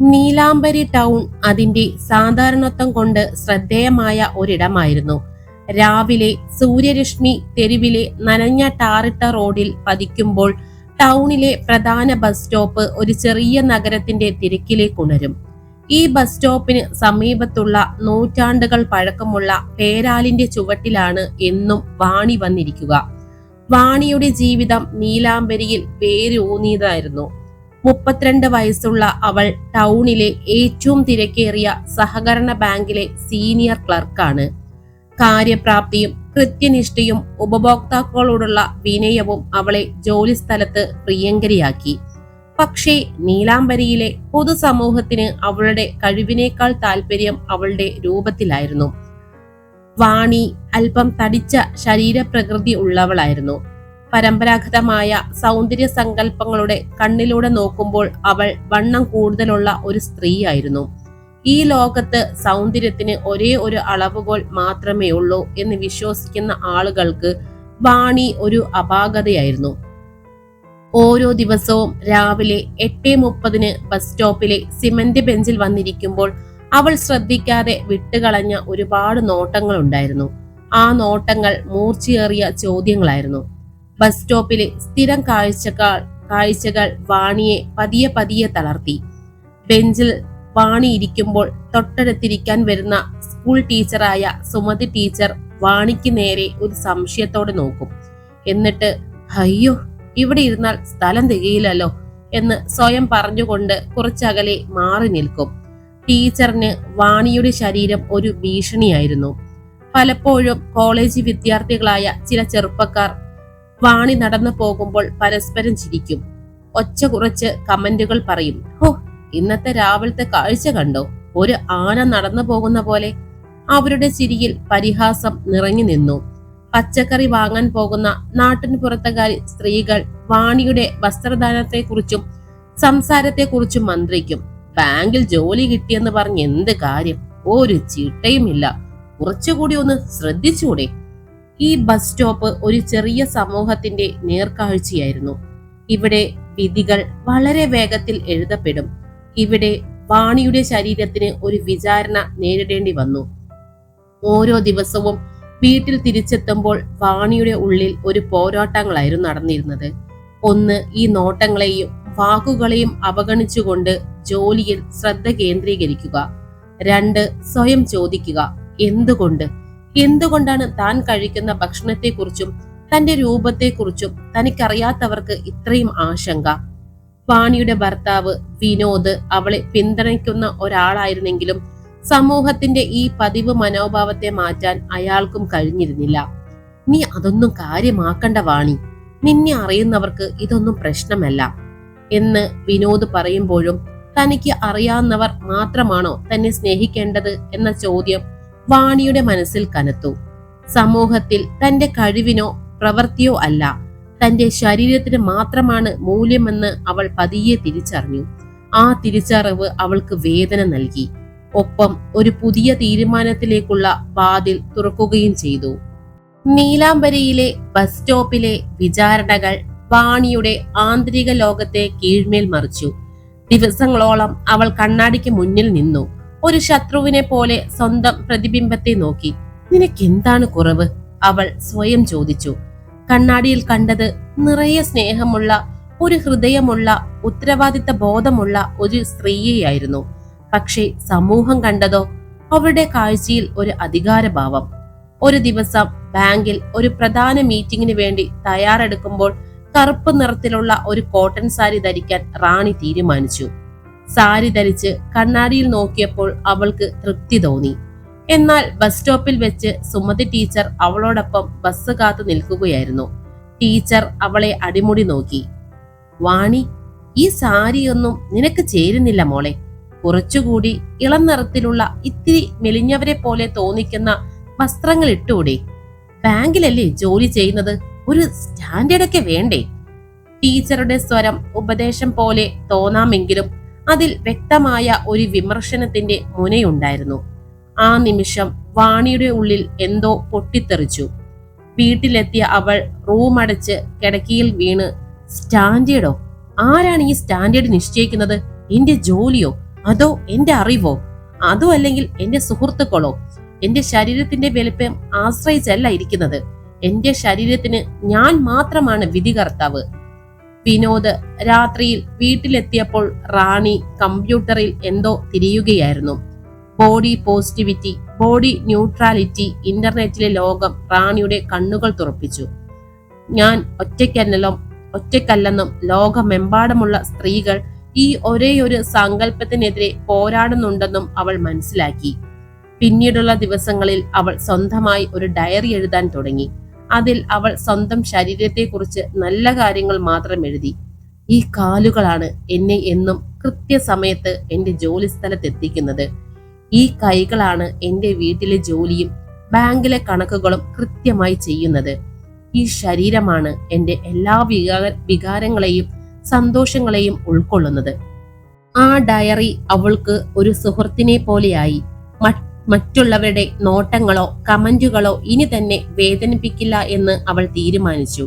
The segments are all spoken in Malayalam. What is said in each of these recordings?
നീലാംബരി ടൗൺ അതിന്റെ സാധാരണത്വം കൊണ്ട് ശ്രദ്ധേയമായ ഒരിടമായിരുന്നു. രാവിലെ സൂര്യരശ്മി തെരുവിലെ നനഞ്ഞ ടാറിട്ട റോഡിൽ പതിക്കുമ്പോൾ ടൗണിലെ പ്രധാന ബസ് സ്റ്റോപ്പ് ഒരു ചെറിയ നഗരത്തിന്റെ തിരക്കിലേക്ക് ഉണരും. ഈ ബസ് സ്റ്റോപ്പിന് സമീപത്തുള്ള നൂറ്റാണ്ടുകൾ പഴക്കമുള്ള പേരാലിന്റെ ചുവട്ടിലാണ് എന്നും വാണി വന്നിരിക്കുക. വാണിയുടെ ജീവിതം നീലാംബരിയിൽ വേരൂന്നിയതായിരുന്നു. മുപ്പത്തിരണ്ട് വയസ്സുള്ള അവൾ ടൗണിലെ ഏറ്റവും തിരക്കേറിയ സഹകരണ ബാങ്കിലെ സീനിയർ ക്ലർക്കാണ്. കാര്യപ്രാപ്തിയും കൃത്യനിഷ്ഠയും ഉപഭോക്താക്കളോടുള്ള വിനയവും അവളെ ജോലി സ്ഥലത്ത് പ്രിയങ്കരിയാക്കി. പക്ഷേ നീലാംബരിയിലെ പൊതുസമൂഹത്തിന് അവളുടെ കഴിവിനേക്കാൾ താല്പര്യം അവളുടെ രൂപത്തിലായിരുന്നു. വാണി അല്പം തടിച്ച ശരീരപ്രകൃതി ഉള്ളവളായിരുന്നു. പരമ്പരാഗതമായ സൗന്ദര്യ സങ്കല്പങ്ങളുടെ കണ്ണിലൂടെ നോക്കുമ്പോൾ അവൾ വണ്ണം കൂടുതലുള്ള ഒരു സ്ത്രീയായിരുന്നു. ഈ ലോകത്ത് സൗന്ദര്യത്തിന് ഒരേ ഒരു അളവുകോൽ മാത്രമേ ഉള്ളൂ എന്ന് വിശ്വസിക്കുന്ന ആളുകൾക്ക് വാണി ഒരു അപാകതയായിരുന്നു. ഓരോ ദിവസവും രാവിലെ എട്ട് മുപ്പതിന് ബസ് സ്റ്റോപ്പിലെ സിമന്റ് ബെഞ്ചിൽ വന്നിരിക്കുമ്പോൾ അവൾ ശ്രദ്ധിക്കാതെ വിട്ടുകളഞ്ഞ ഒരുപാട് നോട്ടങ്ങൾ ഉണ്ടായിരുന്നു ആ നോട്ടങ്ങൾ മൂർച്ചയേറിയ ചോദ്യങ്ങളായിരുന്നു. ബസ് സ്റ്റോപ്പിലെ സ്ഥിരം കാഴ്ചകൾ കാഴ്ചകൾ വാണിയെ പതിയെ പതിയെ തളർത്തി. ബെഞ്ചിൽ വാണി ഇരിക്കുമ്പോൾ തൊട്ടടുത്തിരിക്കാൻ വരുന്ന സ്കൂൾ ടീച്ചറായ സുമതി ടീച്ചർ വാണിക്ക് നേരെ ഒരു സംശയത്തോടെ നോക്കും. എന്നിട്ട് അയ്യോ ഇവിടെ ഇരുന്നാൽ സ്ഥലം തികയില്ലല്ലോ എന്ന് സ്വയം പറഞ്ഞുകൊണ്ട് കുറച്ചകലെ മാറി നിൽക്കും. ടീച്ചറിന് വാണിയുടെ ശരീരം ഒരു ഭീഷണിയായിരുന്നു. പലപ്പോഴും കോളേജ് വിദ്യാർത്ഥികളായ ചില ചെറുപ്പക്കാർ വാണി നടന്നു പോകുമ്പോൾ പരസ്പരം ചിരിക്കും. ഒച്ച കുറച്ച് കമന്റുകൾ പറയും ഹോ ഇന്നത്തെ രാവിലത്തെ കാഴ്ച കണ്ടോ? ഒരു ആന നടന്നു പോകുന്ന പോലെ. അവരുടെ ചിരിയിൽ പരിഹാസം നിറഞ്ഞു നിന്നു. പച്ചക്കറി വാങ്ങാൻ പോകുന്ന നാട്ടിന് പുറത്തുകാരി സ്ത്രീകൾ വാണിയുടെ വസ്ത്രദാനത്തെക്കുറിച്ചും സംസാരത്തെക്കുറിച്ചും മന്ത്രിക്കും ബാങ്കിൽ ജോലി കിട്ടിയെന്ന് പറഞ്ഞ് എന്ത് കാര്യം? ഒരു ചിട്ടയുമില്ല. കുറച്ചുകൂടി ഒന്ന് ശ്രദ്ധിച്ചൂടെ? ഈ ബസ് സ്റ്റോപ്പ് ഒരു ചെറിയ സമൂഹത്തിന്റെ നേർക്കാഴ്ചയായിരുന്നു. ഇവിടെ വിധികൾ വളരെ വേഗത്തിൽ എഴുതപ്പെടും. ഇവിടെ വാണിയുടെ ശരീരത്തിന് ഒരു വിചാരണ നേരിടേണ്ടി വന്നു. ഓരോ ദിവസവും വീട്ടിൽ തിരിച്ചെത്തുമ്പോൾ വാണിയുടെ ഉള്ളിൽ ഒരു പോരാട്ടങ്ങളായിരുന്നു നടന്നിരുന്നത്. ഒന്ന് ഈ നോട്ടങ്ങളെയും വാക്കുകളെയും അവഗണിച്ചുകൊണ്ട് ജോലിയിൽ ശ്രദ്ധ കേന്ദ്രീകരിക്കുക. രണ്ട് സ്വയം ചോദിക്കുക. എന്തുകൊണ്ട്? എന്തുകൊണ്ടാണ് താൻ കഴിക്കുന്ന ഭക്ഷണത്തെക്കുറിച്ചും തന്റെ രൂപത്തെക്കുറിച്ചും തനിക്കറിയാത്തവർക്ക് ഇത്രയും ആശങ്ക? വാണിയുടെ ഭർത്താവ് വിനോദ് അവളെ പിന്തുണയ്ക്കുന്ന ഒരാളായിരുന്നെങ്കിലും സമൂഹത്തിന്റെ ഈ പതിവ് മനോഭാവത്തെ മാറ്റാൻ അയാൾക്കും കഴിഞ്ഞിരുന്നില്ല. നീ അതൊന്നും കാര്യമാക്കണ്ട വാണി. നിന്നെ അറിയുന്നവർക്ക് ഇതൊന്നും പ്രശ്നമല്ല എന്ന് വിനോദ് പറയുമ്പോഴും തനിക്ക് അറിയാവുന്നവർ മാത്രമാണോ തന്നെ സ്നേഹിക്കേണ്ടത് എന്ന ചോദ്യം വാണിയുടെ മനസ്സിൽ കനത്തു. സമൂഹത്തിൽ തന്റെ കഴിവിനോ പ്രവൃത്തിയോ അല്ല. തന്റെ ശരീരത്തിന് മാത്രമാണ് മൂല്യമെന്ന് അവൾ പതിയെ തിരിച്ചറിഞ്ഞു. ആ തിരിച്ചറിവ് അവൾക്ക് വേദന നൽകി. ഒപ്പം ഒരു പുതിയ തീരുമാനത്തിലേക്കുള്ള വാതിൽ തുറക്കുകയും ചെയ്തു. നീലാംബരിയിലെ ബസ് സ്റ്റോപ്പിലെ വിചാരണകൾ വാണിയുടെ ആന്തരിക ലോകത്തെ കീഴ്മേൽ മറിച്ചു. ദിവസങ്ങളോളം അവൾ കണ്ണാടിക്ക് മുന്നിൽ നിന്നു. ഒരു ശത്രുവിനെ പോലെ സ്വന്തം പ്രതിബിംബത്തെ നോക്കി. നിനക്കെന്താണ് കുറവ്? അവൾ സ്വയം ചോദിച്ചു. കണ്ണാടിയിൽ കണ്ടത് നിറയെ സ്നേഹമുള്ള ഒരു ഹൃദയമുള്ള ഉത്തരവാദിത്ത ബോധമുള്ള ഒരു സ്ത്രീയെയായിരുന്നു. പക്ഷേ സമൂഹം കണ്ടതോ അവരുടെ കാഴ്ചയിൽ ഒരു അധികാരഭാവം. ഒരു ദിവസം ബാങ്കിൽ ഒരു പ്രധാന മീറ്റിംഗിന് വേണ്ടി തയ്യാറെടുക്കുമ്പോൾ കറുപ്പ് നിറത്തിലുള്ള ഒരു കോട്ടൺ സാരി ധരിക്കാൻ റാണി തീരുമാനിച്ചു. സാരി ധരിച്ച് കണ്ണാടിയിൽ നോക്കിയപ്പോൾ അവൾക്ക് തൃപ്തി തോന്നി. എന്നാൽ ബസ് സ്റ്റോപ്പിൽ വെച്ച് സുമതി ടീച്ചർ അവളോടൊപ്പം ബസ് കാത്തു നിൽക്കുകയായിരുന്നു. ടീച്ചർ അവളെ അടിമുടി നോക്കി. വാണി ഈ സാരിയൊന്നും നിനക്ക് ചേരുന്നില്ല മോളെ. കുറച്ചുകൂടി ഇളം നിറത്തിലുള്ള ഇത്തിരി മെലിഞ്ഞവരെ പോലെ തോന്നിക്കുന്ന വസ്ത്രങ്ങൾ ഇട്ടുകൂടെ. ബാങ്കിലല്ലേ ജോലി ചെയ്യുന്നത്? ഒരു സ്റ്റാൻഡേർഡൊക്കെ വേണ്ടേ? ടീച്ചറുടെ സ്വരം ഉപദേശം പോലെ തോന്നാമെങ്കിലും അതിൽ വ്യക്തമായ ഒരു വിമർശനത്തിന്റെ മുനയുണ്ടായിരുന്നു. ആ നിമിഷം വാണിയുടെ ഉള്ളിൽ എന്തോ പൊട്ടിത്തെറിച്ചു. വീട്ടിലെത്തിയ അവൾ റൂം അടച്ച് കിടക്കിയിൽ വീണ് സ്റ്റാൻഡേർഡോ? ആരാണ് ഈ സ്റ്റാൻഡേർഡ് നിശ്ചയിക്കുന്നത്? എന്റെ ജോലിയോ? അതോ എന്റെ അറിവോ? അതോ അല്ലെങ്കിൽ എന്റെ സുഹൃത്തുക്കളോ? എന്റെ ശരീരത്തിന്റെ വലിപ്പം ആശ്രയിച്ചല്ല ഇരിക്കുന്നത്. എന്റെ ശരീരത്തിന് ഞാൻ മാത്രമാണ് വിധികർത്താവ്. വിനോദ് രാത്രിയിൽ വീട്ടിലെത്തിയപ്പോൾ റാണി കമ്പ്യൂട്ടറിൽ എന്തോ തിരിയുകയായിരുന്നു. ബോഡി പോസിറ്റിവിറ്റി ബോഡി ന്യൂട്രാലിറ്റി ഇന്റർനെറ്റിലെ ലോകം റാണിയുടെ കണ്ണുകൾ തുറപ്പിച്ചു. ഞാൻ ഒറ്റയ്ക്കല്ലോ ഒറ്റയ്ക്കല്ലെന്നും ലോകമെമ്പാടുമുള്ള സ്ത്രീകൾ ഈ ഒരേയൊരു സങ്കല്പത്തിനെതിരെ പോരാടുന്നുണ്ടെന്നും അവൾ മനസ്സിലാക്കി. പിന്നീടുള്ള ദിവസങ്ങളിൽ അവൾ സ്വന്തമായി ഒരു ഡയറി എഴുതാൻ തുടങ്ങി. അതിൽ അവൾ സ്വന്തം ശരീരത്തെക്കുറിച്ച് നല്ല കാര്യങ്ങൾ മാത്രം എഴുതി. ഈ കാലുകളാണ് എന്നെ എന്നും കൃത്യസമയത്ത് എന്റെ ജോലി സ്ഥലത്തെത്തിക്കുന്നത് ഈ കൈകളാണ് എന്റെ വീട്ടിലെ ജോലിയും ബാങ്കിലെ കണക്കുകളും കൃത്യമായി ചെയ്യുന്നത്. ഈ ശരീരമാണ് എന്റെ എല്ലാ വികാര വികാരങ്ങളെയും സന്തോഷങ്ങളെയും ഉൾക്കൊള്ളുന്നത്. ആ ഡയറി അവൾക്ക് ഒരു സുഹൃത്തിനെ പോലെയായി. മറ്റുള്ളവരുടെ നോട്ടങ്ങളോ കമന്റുകളോ ഇനി തന്നെ വേദനിപ്പിക്കില്ല എന്ന് അവൾ തീരുമാനിച്ചു.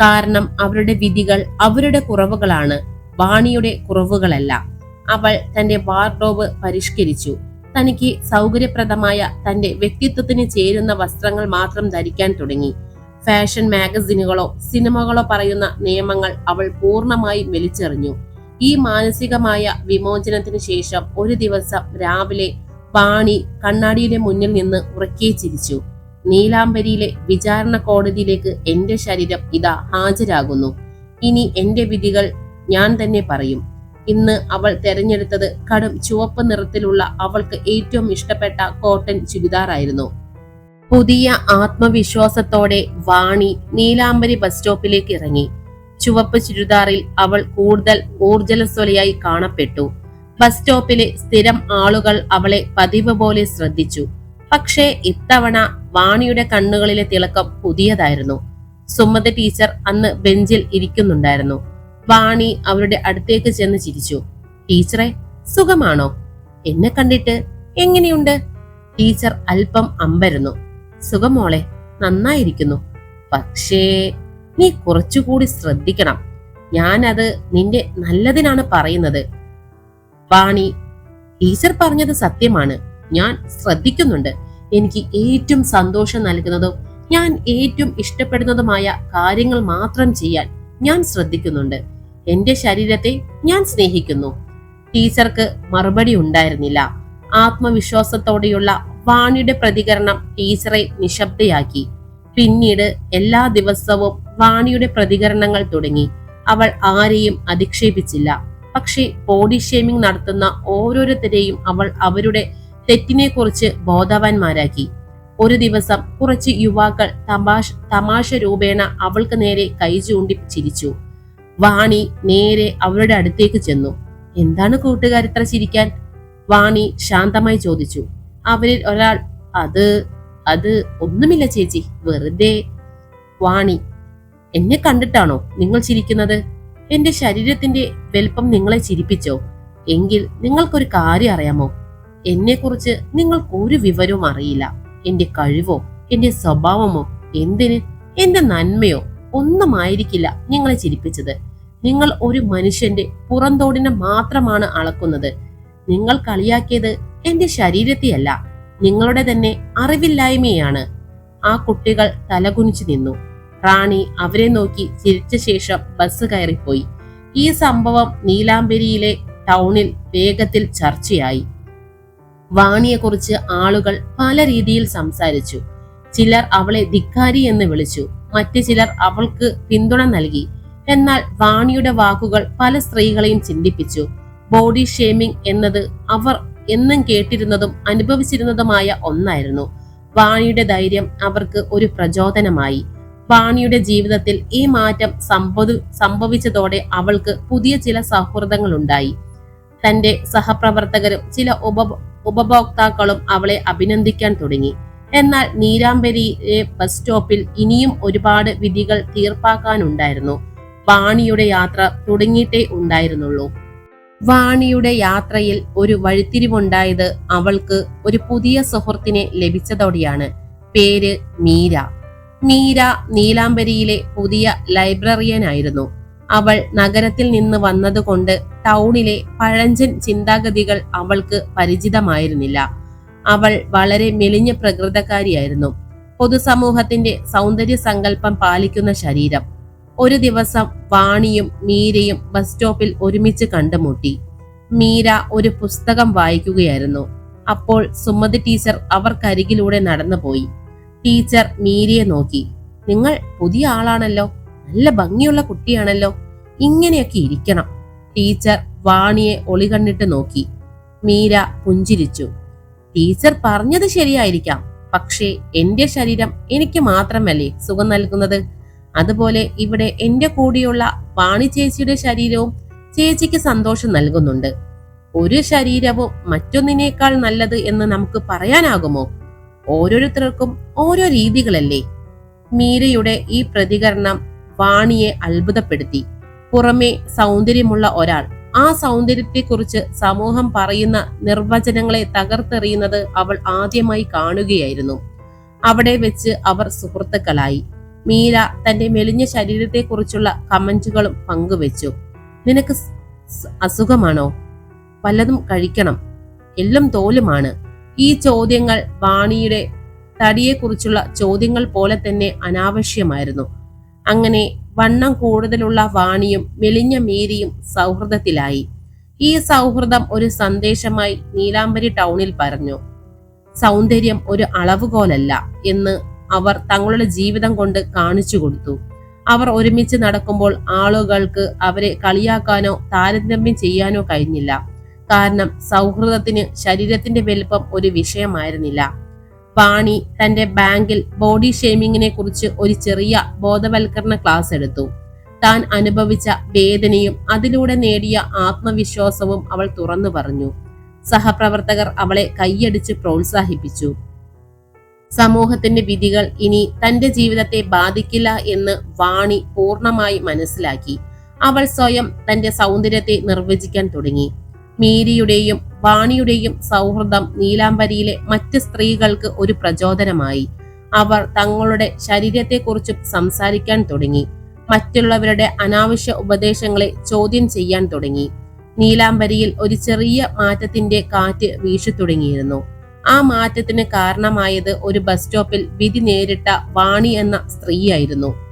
കാരണം അവരുടെ വിധികൾ അവരുടെ കുറവുകളാണ് വാണിയുടെ കുറവുകളല്ല. അവൾ തന്റെ വാർഡ്രോബ് പരിഷ്കരിച്ചു. തനിക്ക് സൗകര്യപ്രദമായ തന്റെ വ്യക്തിത്വത്തിന് ചേരുന്ന വസ്ത്രങ്ങൾ മാത്രം ധരിക്കാൻ തുടങ്ങി. ഫാഷൻ മാഗസിനുകളോ സിനിമകളോ പറയുന്ന നിയമങ്ങൾ അവൾ പൂർണമായി വലിച്ചെറിഞ്ഞു. ഈ മാനസികമായ വിമോചനത്തിന് ശേഷം ഒരു ദിവസം രാവിലെ പാണി കണ്ണാടിയുടെ മുന്നിൽ നിന്ന് ഉറക്കെ ചിരിച്ചു. നീലാംബരിയിലെ വിചാരണ കോടതിയിലേക്ക് എന്റെ ശരീരം ഇതാ ഹാജരാകുന്നു. ഇനി എന്റെ വിധികൾ ഞാൻ തന്നെ പറയും. ഇന്ന് അവൾ തെരഞ്ഞെടുത്തത് കടും ചുവപ്പ് നിറത്തിലുള്ള അവൾക്ക് ഏറ്റവും ഇഷ്ടപ്പെട്ട കോട്ടൺ ചുരിദാറായിരുന്നു. പുതിയ ആത്മവിശ്വാസത്തോടെ വാണി നീലാംബരി ബസ് സ്റ്റോപ്പിലേക്ക് ഇറങ്ങി. ചുവപ്പ് ചുരിദാറിൽ അവൾ കൂടുതൽ ഊർജലസ്വലയായി കാണപ്പെട്ടു. ബസ് സ്റ്റോപ്പിലെ സ്ഥിരം ആളുകൾ അവളെ പതിവ് പോലെ ശ്രദ്ധിച്ചു. പക്ഷേ ഇത്തവണ വാണിയുടെ കണ്ണുകളിലെ തിളക്കം പുതിയതായിരുന്നു. സുമത് ടീച്ചർ അന്ന് ബെഞ്ചിൽ ഇരിക്കുന്നുണ്ടായിരുന്നു. വാണി അവരുടെ അടുത്തേക്ക് ചെന്ന് ചിരിച്ചു. ടീച്ചറെ സുഖമാണോ? എന്നെ കണ്ടിട്ട് എങ്ങനെയുണ്ട്? ടീച്ചർ അല്പം അമ്പരുന്നു. സുഖമോളെ നന്നായിരിക്കുന്നു. പക്ഷേ നീ കുറച്ചുകൂടി ശ്രദ്ധിക്കണം. ഞാനത് നിന്റെ നല്ലതിനാണ് പറയുന്നത്. വാണി ടീച്ചർ പറഞ്ഞത് സത്യമാണ്. ഞാൻ ശ്രദ്ധിക്കുന്നുണ്ട്. എനിക്ക് ഏറ്റവും സന്തോഷം നൽകുന്നതും ഞാൻ ഏറ്റവും ഇഷ്ടപ്പെടുന്നതുമായ കാര്യങ്ങൾ മാത്രം ചെയ്യാൻ ഞാൻ ശ്രദ്ധിക്കുന്നുണ്ട്. എന്റെ ശരീരത്തെ ഞാൻ സ്നേഹിക്കുന്നു. ടീച്ചർക്ക് മറുപടി ഉണ്ടായിരുന്നില്ല. ആത്മവിശ്വാസത്തോടെയുള്ള വാണിയുടെ പ്രതികരണം ടീച്ചറെ നിശബ്ദയാക്കി. പിന്നീട് എല്ലാ ദിവസവും വാണിയുടെ പ്രതികരണങ്ങൾ തുടങ്ങി. അവൾ ആരെയും അധിക്ഷേപിച്ചില്ല. പക്ഷേ ബോഡി ഷേമിംഗ് നടത്തുന്ന ഓരോരുത്തരെയും അവൾ അവരുടെ തെറ്റിനെ കുറിച്ച് ബോധവാന്മാരാക്കി. ഒരു ദിവസം കുറച്ച് യുവാക്കൾ തമാശ തമാശ രൂപേണ അവൾക്ക് നേരെ കൈ ചൂണ്ടി ചിരിച്ചു. വാണി നേരെ അവരുടെ അടുത്തേക്ക് ചെന്നു. എന്താണ് കൂട്ടുകാരിത്ര ചിരിക്കാൻ? വാണി ശാന്തമായി ചോദിച്ചു. അവരിൽ ഒരാൾ അത് അത് ഒന്നുമില്ല ചേച്ചി വെറുതെ. വാണി എന്നെ കണ്ടിട്ടാണോ നിങ്ങൾ ചിരിക്കുന്നത്? എന്റെ ശരീരത്തിന്റെ വലിപ്പം നിങ്ങളെ ചിരിപ്പിച്ചോ? എങ്കിൽ നിങ്ങൾക്കൊരു കാര്യം അറിയാമോ? എന്നെക്കുറിച്ച് നിങ്ങൾക്ക് ഒരു വിവരവും അറിയില്ല. എന്റെ കഴിവോ എന്റെ സ്വഭാവമോ എന്തിന് എന്റെ നന്മയോ ഒന്നും ആയിരിക്കില്ല നിങ്ങളെ ചിരിപ്പിച്ചത്. നിങ്ങൾ ഒരു മനുഷ്യന്റെ പുറന്തോടിനെ മാത്രമാണ് അളക്കുന്നത്. നിങ്ങൾ കളിയാക്കിയത് എന്റെ ശരീരത്തെയല്ല. നിങ്ങളുടെ തന്നെ അറിവില്ലായ്മയാണ്. ആ കുട്ടികൾ തലകുനിച്ചു നിന്നു. റാണി അവരെ നോക്കി ചിരിച്ച ശേഷം ബസ് കയറിപ്പോയി. ഈ സംഭവം നീലാംബരിയിലെ ടൗണിൽ വേഗത്തിൽ ചർച്ചയായി. വാണിയെക്കുറിച്ച് ആളുകൾ പല രീതിയിൽ സംസാരിച്ചു. ചിലർ അവളെ ധിക്കാരി എന്ന് വിളിച്ചു. മറ്റു ചിലർ അവൾക്ക് പിന്തുണ നൽകി. എന്നാൽ വാണിയുടെ വാക്കുകൾ പല സ്ത്രീകളെയും ചിന്തിപ്പിച്ചു. ബോഡി ഷേമിംഗ് എന്നത് അവർ എന്നും കേട്ടിരുന്നതും അനുഭവിച്ചിരുന്നതുമായ ഒന്നായിരുന്നു. വാണിയുടെ ധൈര്യം അവർക്ക് ഒരു പ്രചോദനമായി. വാണിയുടെ ജീവിതത്തിൽ ഈ മാറ്റം സംഭവ സംഭവിച്ചതോടെ അവൾക്ക് പുതിയ ചില സൗഹൃദങ്ങൾ ഉണ്ടായി തന്റെ സഹപ്രവർത്തകരും ചില ഉപ ഉപഭോക്താക്കളും അവളെ അഭിനന്ദിക്കാൻ തുടങ്ങി. എന്നാൽ നീരാമ്പരിയിലെ ബസ് സ്റ്റോപ്പിൽ ഇനിയും ഒരുപാട് വിധികൾ തീർപ്പാക്കാനുണ്ടായിരുന്നു. വാണിയുടെ യാത്ര തുടങ്ങിയിട്ടേ ഉണ്ടായിരുന്നുള്ളൂ. വാണിയുടെ യാത്രയിൽ ഒരു വഴിത്തിരിവുണ്ടായത് അവൾക്ക് ഒരു പുതിയ സുഹൃത്തിനെ ലഭിച്ചതോടെയാണ്. പേര് മീര. മീര നീലാംബരിയിലെ പുതിയ ലൈബ്രറിയനായിരുന്നു. അവൾ നഗരത്തിൽ നിന്ന് വന്നതുകൊണ്ട് ടൗണിലെ പഴഞ്ചൻ ചിന്താഗതികൾ അവൾക്ക് പരിചിതമായിരുന്നില്ല. അവൾ വളരെ മെലിഞ്ഞ പ്രകൃതക്കാരിയായിരുന്നു. പൊതുസമൂഹത്തിന്റെ സൗന്ദര്യ സങ്കല്പം പാലിക്കുന്ന ശരീരം. ഒരു ദിവസം വാണിയും മീരയും ബസ് സ്റ്റോപ്പിൽ ഒരുമിച്ച് കണ്ടുമുട്ടി. മീര ഒരു പുസ്തകം വായിക്കുകയായിരുന്നു. അപ്പോൾ സുമതി ടീച്ചർ അവർക്കരികിലൂടെ നടന്നുപോയി. ടീച്ചർ മീരിയെ നോക്കി. നിങ്ങൾ പുതിയ ആളാണല്ലോ. നല്ല ഭംഗിയുള്ള കുട്ടിയാണല്ലോ. ഇങ്ങനെയൊക്കെ ഇരിക്കണം. ടീച്ചർ വാണിയെ ഒളികണ്ണിട്ട് നോക്കി. മീര പുഞ്ചിരിച്ചു. ടീച്ചർ പറഞ്ഞത് ശരിയായിരിക്കാം. പക്ഷേ എന്റെ ശരീരം എനിക്ക് മാത്രമല്ലേ സുഖം നൽകുന്നത്? അതുപോലെ ഇവിടെ എന്റെ കൂടെയുള്ള വാണി ചേച്ചിയുടെ ശരീരവും ചേച്ചിക്ക് സന്തോഷം നൽകുന്നുണ്ട്. ഒരു ശരീരവും മറ്റൊന്നിനേക്കാൾ നല്ലത് എന്ന് നമുക്ക് പറയാനാകുമോ? ഓരോരുത്തർക്കും ഓരോ രീതികളല്ലേ? മീരയുടെ ഈ പ്രതികരണം വാണിയെ അത്ഭുതപ്പെടുത്തി. പുറമെ സൗന്ദര്യമുള്ള ഒരാൾ. ആ സൗന്ദര്യത്തെക്കുറിച്ച് സമൂഹം പറയുന്ന നിർവചനങ്ങളെ തകർത്തെറിയുന്നത് അവൾ ആദ്യമായി കാണുകയായിരുന്നു. അവിടെ വെച്ച് അവർ സുഹൃത്തുക്കളായി. മീര തന്റെ മെലിഞ്ഞ ശരീരത്തെക്കുറിച്ചുള്ള കമന്റുകളും പങ്കുവെച്ചു. നിനക്ക് അസുഖമാണോ? വല്ലതും കഴിക്കണം. എല്ലാം തോലുമാണ്. ഈ ചോദ്യങ്ങൾ വാണിയുടെ തടിയെക്കുറിച്ചുള്ള ചോദ്യങ്ങൾ പോലെ തന്നെ അനാവശ്യമായിരുന്നു. അങ്ങനെ വണ്ണം കൂടുതലുള്ള വാണിയും മെലിഞ്ഞ മീരിയും സൗഹൃദത്തിലായി. ഈ സൗഹൃദം ഒരു സന്ദേശമായി നീലാംബരി ടൗണിൽ പറഞ്ഞു സൗന്ദര്യം ഒരു അളവുകോലല്ല എന്ന് അവർ തങ്ങളുടെ ജീവിതം കൊണ്ട് കാണിച്ചു കൊടുത്തു. അവർ ഒരുമിച്ച് നടക്കുമ്പോൾ ആളുകൾക്ക് അവരെ കളിയാക്കാനോ താരതമ്യം ചെയ്യാനോ കഴിഞ്ഞില്ല. കാരണം സൗഹൃദത്തിന് ശരീരത്തിന്റെ വലുപ്പം ഒരു വിഷയമായിരുന്നില്ല. പാണി തന്റെ ബാങ്കിൽ ബോഡി ഷേമിങ്ങിനെ കുറിച്ച് ഒരു ചെറിയ ബോധവൽക്കരണ ക്ലാസ് എടുത്തു. താൻ അനുഭവിച്ച വേദനയും അതിലൂടെ നേടിയ ആത്മവിശ്വാസവും അവൾ തുറന്നു പറഞ്ഞു. സഹപ്രവർത്തകർ അവളെ കൈയടിച്ച് പ്രോത്സാഹിപ്പിച്ചു. സമൂഹത്തിന്റെ വിധികൾ ഇനി തന്റെ ജീവിതത്തെ ബാധിക്കില്ല എന്ന് വാണി പൂർണമായി മനസ്സിലാക്കി. അവൾ സ്വയം തന്റെ സൗന്ദര്യത്തെ നിർവചിക്കാൻ തുടങ്ങി. മീരിയുടെയും വാണിയുടെയും സൗഹൃദം നീലാംബരിയിലെ മറ്റ് സ്ത്രീകൾക്ക് ഒരു പ്രചോദനമായി. അവർ തങ്ങളുടെ ശരീരത്തെക്കുറിച്ചും സംസാരിക്കാൻ തുടങ്ങി. മറ്റുള്ളവരുടെ അനാവശ്യ ഉപദേശങ്ങളെ ചോദ്യം ചെയ്യാൻ തുടങ്ങി. നീലാംബരിയിൽ ഒരു ചെറിയ മാറ്റത്തിന്റെ കാറ്റ് വീശു തുടങ്ങിയിരുന്നു. ആ മാറ്റത്തിന് കാരണമായത് ഒരു ബസ് സ്റ്റോപ്പിൽ വിധി നേരിട്ട വാണി എന്ന സ്ത്രീയായിരുന്നു.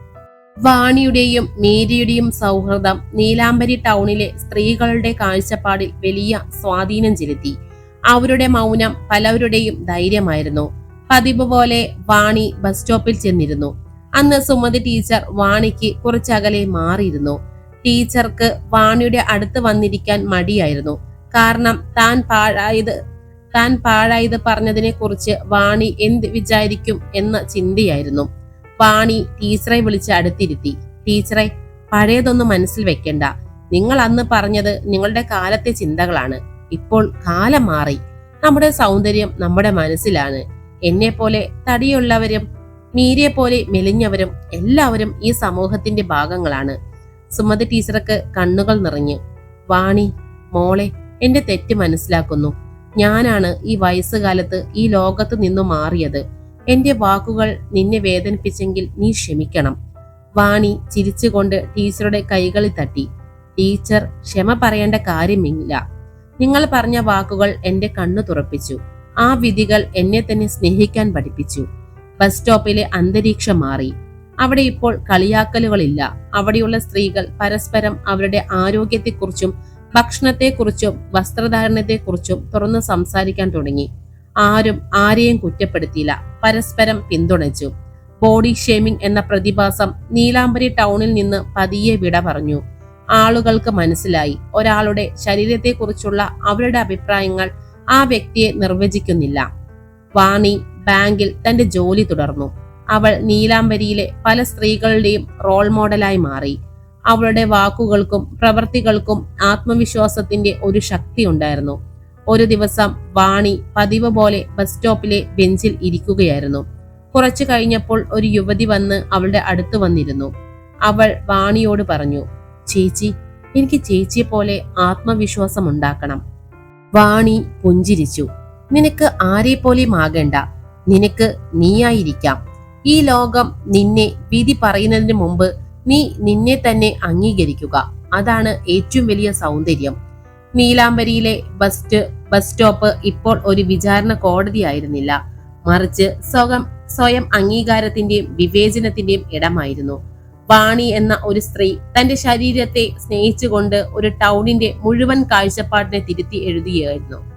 വാണിയുടെയും മേരിയുടെയും സൗഹൃദം നീലാംബരി ടൗണിലെ സ്ത്രീകളുടെ കാഴ്ചപ്പാടിൽ വലിയ സ്വാധീനം ചെലുത്തി. അവരുടെ മൗനം പലവരുടെയും ധൈര്യമായിരുന്നു. പതിവ് പോലെ വാണി ബസ് സ്റ്റോപ്പിൽ ചെന്നിരുന്നു. അന്ന് സുമതി ടീച്ചർ വാണിക്ക് കുറച്ചകലെ മാറിയിരുന്നു. ടീച്ചർക്ക് വാണിയുടെ അടുത്ത് വന്നിരിക്കാൻ മടിയായിരുന്നു. കാരണം താൻ പാഴായത് താൻ പാഴായത് പറഞ്ഞതിനെ കുറിച്ച് വാണി എന്ത് വിചാരിക്കും എന്ന ചിന്തയായിരുന്നു. വാണി ടീച്ചറെ വിളിച്ച് അടുത്തിരുത്തി. ടീച്ചറെ പഴയതൊന്നും മനസ്സിൽ വെക്കണ്ട. നിങ്ങൾ അന്ന് പറഞ്ഞത് നിങ്ങളുടെ കാലത്തെ ചിന്തകളാണ്. ഇപ്പോൾ കാലം മാറി. നമ്മുടെ സൗന്ദര്യം നമ്മുടെ മനസ്സിലാണ്. എന്നെ പോലെ തടിയുള്ളവരും മീരിയെ പോലെ മെലിഞ്ഞവരും എല്ലാവരും ഈ സമൂഹത്തിന്റെ ഭാഗങ്ങളാണ്. സുമതി ടീച്ചർക്ക് കണ്ണുകൾ നിറഞ്ഞു വാണി മോളെ എന്റെ തെറ്റ് മനസ്സിലാക്കുന്നു. ഞാനാണ് ഈ വയസ്സുകാലത്ത് ഈ ലോകത്ത് നിന്നു മാറിയത്. എന്റെ വാക്കുകൾ നിന്നെ വേദനിപ്പിച്ചെങ്കിൽ നീ ക്ഷമിക്കണം. വാണി ചിരിച്ചുകൊണ്ട് ടീച്ചറുടെ കൈകളിൽ തട്ടി. ടീച്ചർ ക്ഷമ പറയേണ്ട കാര്യമില്ല. നിങ്ങൾ പറഞ്ഞ വാക്കുകൾ എന്റെ കണ്ണു തുറപ്പിച്ചു. ആ വിധികൾ എന്നെ തന്നെ സ്നേഹിക്കാൻ പഠിപ്പിച്ചു. ബസ് സ്റ്റോപ്പിലെ അന്തരീക്ഷം മാറി. അവിടെ ഇപ്പോൾ കളിയാക്കലുകളില്ല. അവിടെയുള്ള സ്ത്രീകൾ പരസ്പരം അവരുടെ ആരോഗ്യത്തെക്കുറിച്ചും ഭക്ഷണത്തെക്കുറിച്ചും വസ്ത്രധാരണത്തെക്കുറിച്ചും തുറന്ന് സംസാരിക്കാൻ തുടങ്ങി. ആരും ആരെയും കുറ്റപ്പെടുത്തിയില്ല. പരസ്പരം പിന്തുണച്ചു. ബോഡി ഷേമിംഗ് എന്ന പ്രതിഭാസം നീലാംബരി ടൗണിൽ നിന്ന് പതിയെ വിട പറഞ്ഞു. ആളുകൾക്ക് മനസ്സിലായി. ഒരാളുടെ ശരീരത്തെക്കുറിച്ചുള്ള അവരുടെ അഭിപ്രായങ്ങൾ ആ വ്യക്തിയെ നിർവചിക്കുന്നില്ല. വാണി ബാങ്കിൽ തന്റെ ജോലി തുടർന്നു. അവൾ നീലാംബരിയിലെ പല സ്ത്രീകളുടെയും റോൾ മോഡലായി മാറി. അവളുടെ വാക്കുകൾക്കും പ്രവൃത്തികൾക്കും ആത്മവിശ്വാസത്തിന്റെ ഒരു ശക്തി ഉണ്ടായിരുന്നു ഒരു ദിവസം വാണി പതിവ് പോലെ ബസ് സ്റ്റോപ്പിലെ ബെഞ്ചിൽ ഇരിക്കുകയായിരുന്നു. കുറച്ചു കഴിഞ്ഞപ്പോൾ ഒരു യുവതി വന്ന് അവളുടെ അടുത്ത് വന്നിരുന്നു. അവൾ വാണിയോട് പറഞ്ഞു ചേച്ചി എനിക്ക് ചേച്ചിയെ പോലെ ആത്മവിശ്വാസം ഉണ്ടാക്കണം. വാണി പുഞ്ചിരിച്ചു നിനക്ക് ആരെ പോലെയും ആകേണ്ട. നിനക്ക് നീയായിരിക്കാം. ഈ ലോകം നിന്നെ വിധി പറയുന്നതിന് മുമ്പ് നീ നിന്നെ തന്നെ അംഗീകരിക്കുക. അതാണ് ഏറ്റവും വലിയ സൗന്ദര്യം. നീലാംബരിയിലെ ബസ് ബസ് സ്റ്റോപ്പ് ഇപ്പോൾ ഒരു വിചാരണ കോടതിയായിരുന്നില്ല. മറിച്ച് സ്വയം സ്വയം അംഗീകാരത്തിന്റെയും വിവേചനത്തിന്റെയും ഇടമായിരുന്നു. വാണി എന്ന ഒരു സ്ത്രീ തന്റെ ശരീരത്തെ സ്നേഹിച്ചുകൊണ്ട് ഒരു ടൗണിന്റെ മുഴുവൻ കാഴ്ചപ്പാടിനെ തിരുത്തി എഴുതുകയായിരുന്നു